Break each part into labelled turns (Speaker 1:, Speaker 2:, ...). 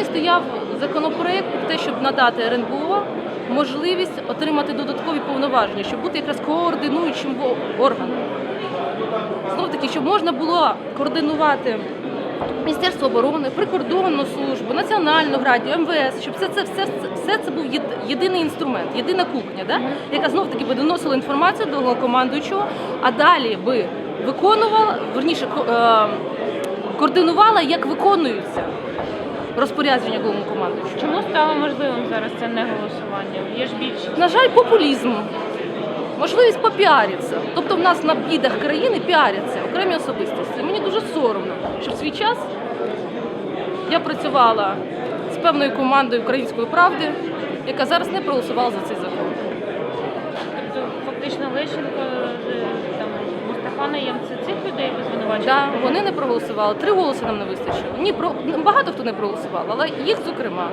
Speaker 1: мене стояв законопроект про те, щоб надати РНБО можливість отримати додаткові повноваження, щоб бути якраз координуючим органом. Знов таки, щоб можна було координувати Міністерство оборони, прикордонну службу, Національну гвардію, МВС, щоб все це, все, все це був єдиний інструмент, єдина кухня, да? яка знов таки би доносила інформацію до головнокомандуючого, а далі би виконувала, верніше, е, координувала, як виконуються розпорядження головнокомандуючого.
Speaker 2: Чому стало можливим зараз це не голосування? Є ж більшість.
Speaker 1: На жаль, популізм. Можливість попіаритися. Тобто в нас на бідах країни піаряться окремі особистості. Мені дуже соромно, що в свій час я працювала з певною командою української правди, яка зараз не проголосувала за цей закон.
Speaker 2: Тобто фактично Лещенко, е, там Мустафа Наєм, це цих людей ви звинувачуєте?
Speaker 1: Да, вони не проголосували. Три голоси нам не вистачило. Ні, про багато хто не проголосував, але їх зокрема.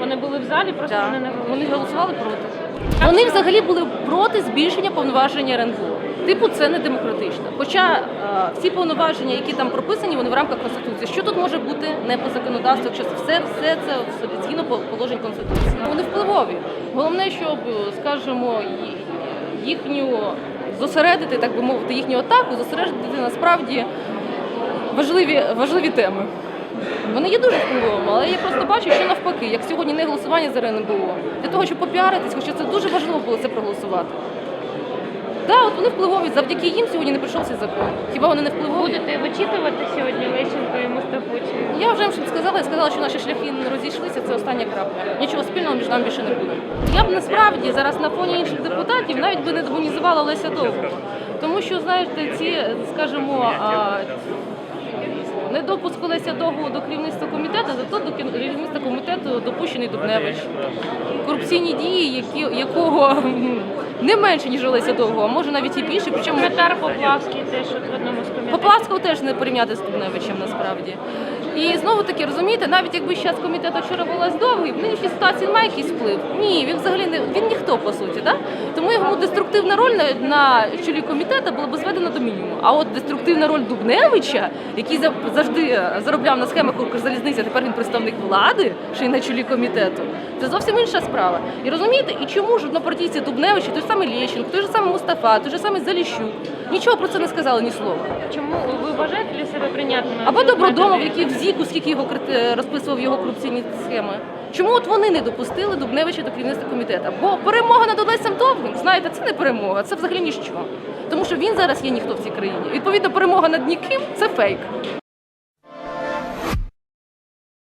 Speaker 2: Вони були в залі, просто
Speaker 1: Да.
Speaker 2: вони не
Speaker 1: Вони
Speaker 2: голосували.
Speaker 1: голосували проти. Вони взагалі були проти збільшення повноважень РНБО. Типу, це не демократично. Хоча е, всі повноваження, які там прописані, вони в рамках конституції. Що тут може бути не по законодавству, якщо це все, все це згідно по- положень конституції? Вони впливові. Головне, щоб, скажімо, їхню зосередити, так би мовити, їхню атаку, зосередити насправді важливі, важливі теми. Вони є дуже впливовими, але я просто бачу, що навпаки, як сьогодні не голосування за РНБО, для того, щоб попіаритись, хоча це дуже важливо було це проголосувати. Так, от вони впливові, завдяки їм сьогодні не прийшов цей закон. Хіба вони не впливові?
Speaker 2: Будете вичитувати сьогодні Лещенко і Мустафу? Чи...
Speaker 1: Я вже сказала, я сказала, що наші шляхи не розійшлися, це остання крапка. Нічого спільного між нами більше не буде. Я б насправді зараз на фоні інших депутатів навіть би не демонізувала Леся Довго. Тому що, знаєте, ці, скажімо, недопуск Леся Довгого до керівництва комітету, зато до керівництва комітету допущений Дубневич. Корупційні дії, які, якого не менше, ніж Олеся Довгого, а може навіть і більше, причому
Speaker 2: Метар Поплавський теж от в одному з комітетів.
Speaker 1: Поплавського теж не порівняти з Дубневичем насправді. І знову таки розумієте, навіть якби зараз комітет вчора була довгий, в нинішній ситуації він має якийсь вплив. Ні, він взагалі не він ніхто по суті. Да? Тому йому деструктивна роль на, на чолі комітету була б зведена до мінімуму. А от деструктивна роль Дубневича, який за- завжди заробляв на схемах Укрзалізниці, а тепер він представник влади, ще й на чолі комітету. Це зовсім інша справа. І розумієте, і чому ж однопартійці Дубневичі, той ж самий Лещенко, той же самий Мустафа, той же самий Заліщук, нічого про це не сказали ні слова.
Speaker 2: Чому ви вважаєте для себе прийнятними?
Speaker 1: Або Добродомов, який в ЗІКу, скільки його е, розписував його корупційні схеми. Чому от вони не допустили Дубневича до керівництва комітету? Бо перемога над Олесем Довгим, знаєте, це не перемога, це взагалі ніщо. Тому що він зараз є ніхто в цій країні. Відповідно, перемога над ніким це фейк.